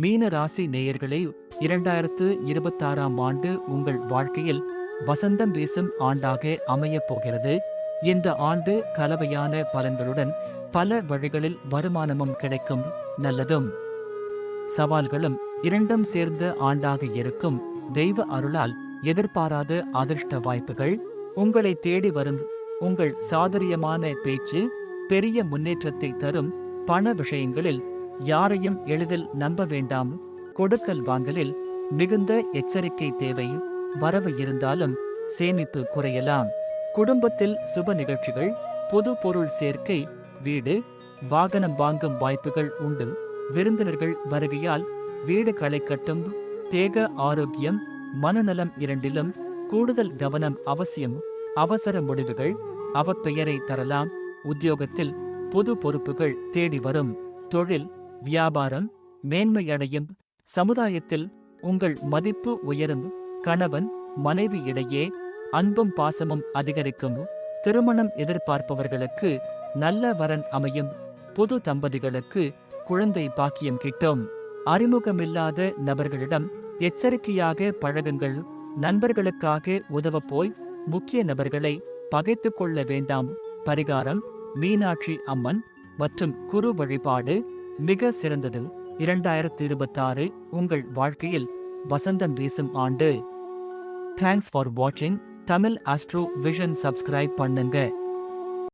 மீன ராசி நேயர்களே இரண்டாயிரத்து இருபத்தாறாம் ஆண்டு உங்கள் வாழ்க்கையில் வசந்தம் வீசும் ஆண்டாக அமையப் போகிறது. இந்த ஆண்டு கலவையான பலன்களுடன் பல வழிகளில் வருமானமும் கிடைக்கும் நல்லதும். சவால்களும் இரண்டும் சேர்ந்த ஆண்டாக இருக்கும். தெய்வ அருளால் எதிர்பாராத அதிர்ஷ்ட வாய்ப்புகள் உங்களை தேடி வரும் உங்கள் சாதுரியமான பேச்சு பெரிய முன்னேற்றத்தை தரும் பண விஷயங்களில் யாரையும் எளிதில் நம்ப வேண்டாம். கொடுக்கல் வாங்கலில் மிகுந்த எச்சரிக்கை தேவை வரவு இருந்தாலும் சேமிப்பு குறையலாம். குடும்பத்தில் சுப நிகழ்ச்சிகள் பொது பொருள் சேர்க்கை வீடு வாகனம் வாங்கும் வாய்ப்புகள் உண்டு. விருந்தினர்கள் வருகையால் வீடு களை கட்டும் தேக ஆரோக்கியம் மனநலம் இரண்டிலும் கூடுதல் கவனம் அவசியம். அவசர முடிவுகள் அவப்பெயரை தரலாம். உத்தியோகத்தில் பொது பொறுப்புகள் தேடி வரும். தொழில் வியாபாரம் மேன்மையடையும் சமுதாயத்தில் உங்கள் மதிப்பு உயரும் கணவன் மனைவி இடையே அன்பும் பாசமும் அதிகரிக்கும். திருமணம் எதிர்பார்ப்பவர்களுக்கு நல்ல வரன் அமையும். புது தம்பதிகளுக்கு குழந்தை பாக்கியம் கிட்டும். அறிமுகமில்லாத நபர்களிடம் எச்சரிக்கையாக பழகுங்கள். நண்பர்களுக்காக உதவ போய் முக்கிய நபர்களை பகைத்து கொள்ள வேண்டாம். பரிகாரம் மீனாட்சி அம்மன் மற்றும் குரு வழிபாடு மிக சிறந்தது. இரண்டாயிரத்தி இருபத்தாறு உங்கள் வாழ்க்கையில் வசந்தம் வீசும் ஆண்டு. தேங்க்ஸ் ஃபார் வாட்சிங் தமிழ் ஆஸ்ட்ரோ விஷன் சப்ஸ்கிரைப் பண்ணுங்க.